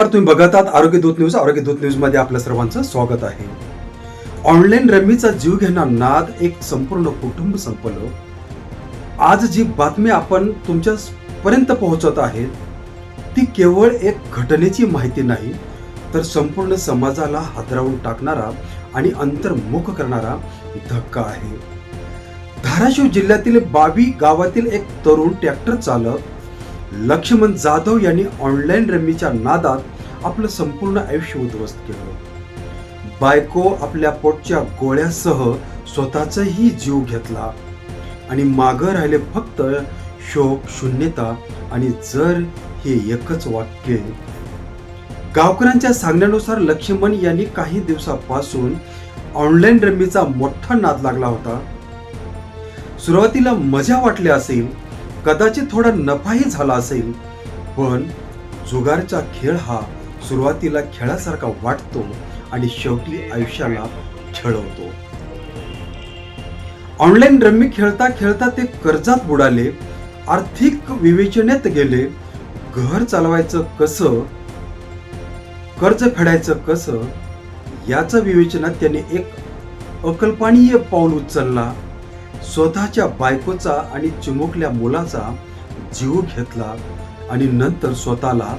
तर तुम्ही बघत आहात आरोग्य दूत न्यूज आरोग्य दूत न्यूजमध्ये आपल्या सर्वांचं स्वागत आहे. ऑनलाईन रम्मीचा जीव घेणार नाद एक संपूर्ण कुटुंब संपलं. आज जी बातमी आपण तुमच्या पर्यंत पोहोचत आहेत ती केवळ एक घटनेची माहिती नाही तर संपूर्ण समाजाला हादरावून टाकणारा आणि अंतर्मुख करणारा धक्का आहे. धाराशिव जिल्ह्यातील बावी गावातील एक तरुण ट्रॅक्टर चालक लक्ष्मण जाधव यांनी ऑनलाईन रम्मीच्या नादात आपलं संपूर्ण आयुष्य उद्ध्वस्त केलं. बायको आपल्या पोटच्या गोळ्यासह स्वतःचाही जीव घेतला आणि मागं राहिले फक्त शोक शून्यता आणि जर हे एकच वाक्य. गावकऱ्यांच्या सांगण्यानुसार लक्ष्मण यांनी काही दिवसापासून ऑनलाईन रम्मीचा मोठा नाद लागला होता. सुरुवातीला मजा वाटली असेल कदाचित थोडा नफाही झाला असेल. पण जुगारचा खेळ हा सुरुवातीला खेळासारखा वाटतो आणि शेवटी आयुष्याला खेळवतो ऑनलाईन रम्मी खेळता खेळता ते कर्जात बुडाले आर्थिक विवेचनेत गेले घर चालवायचं कसं कर्ज फेडायचं कसं याचं विवेचनात त्याने एक अकल्पनीय पाऊल उचलला. स्वतःच्या बायकोचा आणि चिमुकल्या मुलाचा जीव घेतला आणि नंतर स्वतःला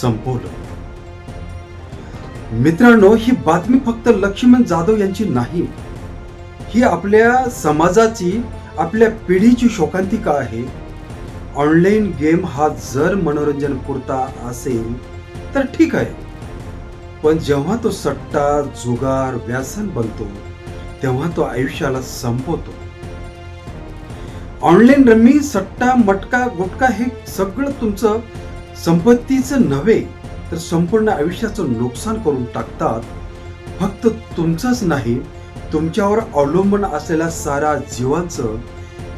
संपवलं. मित्रांनो ही बातमी फक्त लक्ष्मण जाधव यांची नाही. ही आपल्या समाजाची आपल्या पिढीची शोकांतिका आहे. ऑनलाईन गेम हा जर मनोरंजन पुरता असेल तर ठीक आहे. पण जेव्हा तो सट्टा जुगार व्यासन बनतो तेव्हा तो आयुष्याला संपवतो. ऑनलाईन रम्मी सट्टा मटका गुटका हे सगळं तुमचं संपत्तीचं नव्हे तर संपूर्ण आयुष्याचं नुकसान करून टाकतात. फक्त तुमचंच नाही तुमच्यावर अवलंबून असलेल्या साऱ्या जीवांचं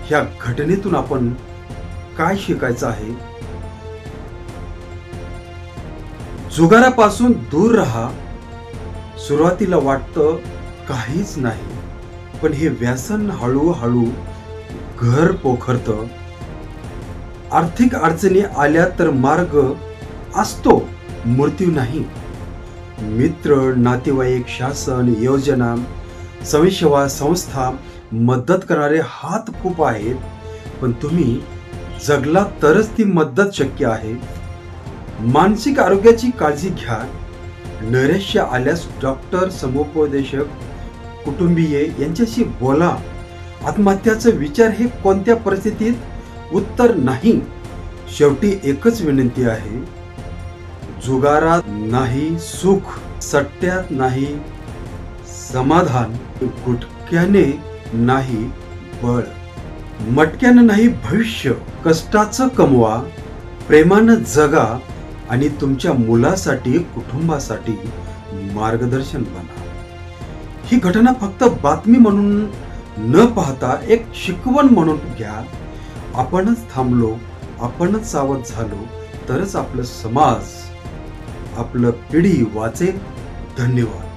ह्या घटनेतून आपण काय शिकायचं आहे? जुगारापासून दूर राहा. सुरुवातीला वाटतं काहीच नाही पण हे व्यसन हळूहळू घर पोखरतं. आर्थिक अडचणी आल्या तर मार्ग असतो मृत्यू नाही. मित्र नातेवाईक शासन योजना स्वयंसेवा संस्था मदत करणारे हात खूप आहेत पण तुम्ही जगला तरच ती मदत शक्य आहे. मानसिक आरोग्याची काळजी घ्या. नैराश्य आल्यास डॉक्टर समुपदेशक कुटुंबीय यांच्याशी बोला. आत्महत्याचा विचार हे कोणत्या परिस्थितीत? उत्तर नाही. शेवटी एकच विनंती आहे. जुगारात नाही सुख सट्ट्यात नाही समाधान गुटक्याने नाही बळ मटक्यानं नाही भविष्य कष्टाचं कमवा प्रेमानं जगा आणि तुमच्या मुलासाठी कुटुंबासाठी मार्गदर्शन बना. ही घटना फक्त बातमी म्हणून न पाहता एक शिकवण म्हणून घ्या. आपणच थांबलो आपणच सावध झालो तरच आपलं समाज आपलं पिढी वाचेल. धन्यवाद.